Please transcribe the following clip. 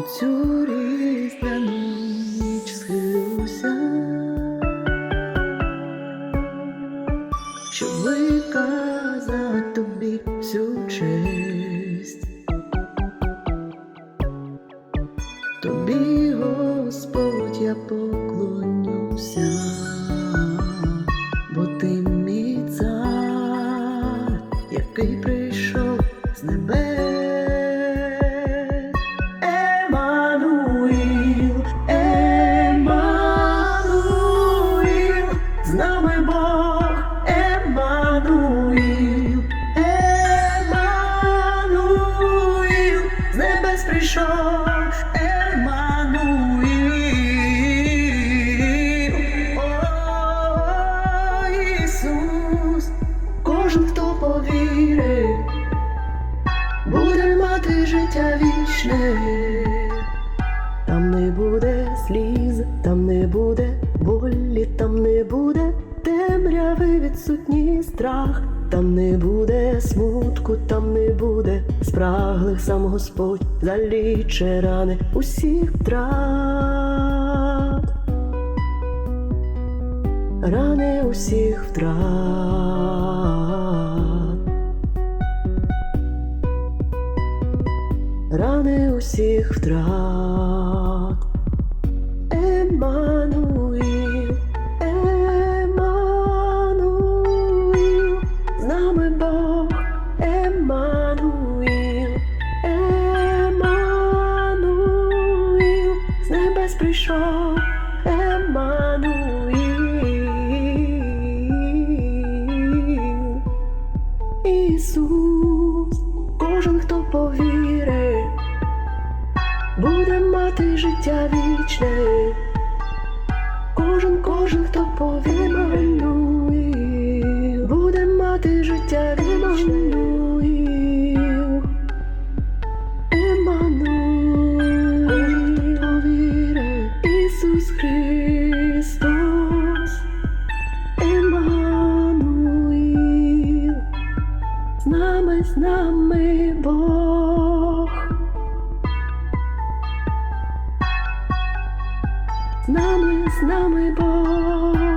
у цю різдвяну ніч схилюся, щоб виказати тобі всю честь. Тобі, Господь, я поклонюся, бо ти мій цар, який прийшов з небес. Небес прийшов, Еммануїл, О, Ісус, кожен, хто повірить, буде мати життя вічне. Там не буде сліз, відсутній страх, там не буде смутку, там не буде спраглих сам Господь заліче рани усіх втрат, рани усіх втрат. рани усіх втрат. Еммануїл, Ісус, кожен, хто повірить, буде мати життя вічне. Кожен, кожен, хто повірить, нами, з нами Бог. З нами, з нами Бог.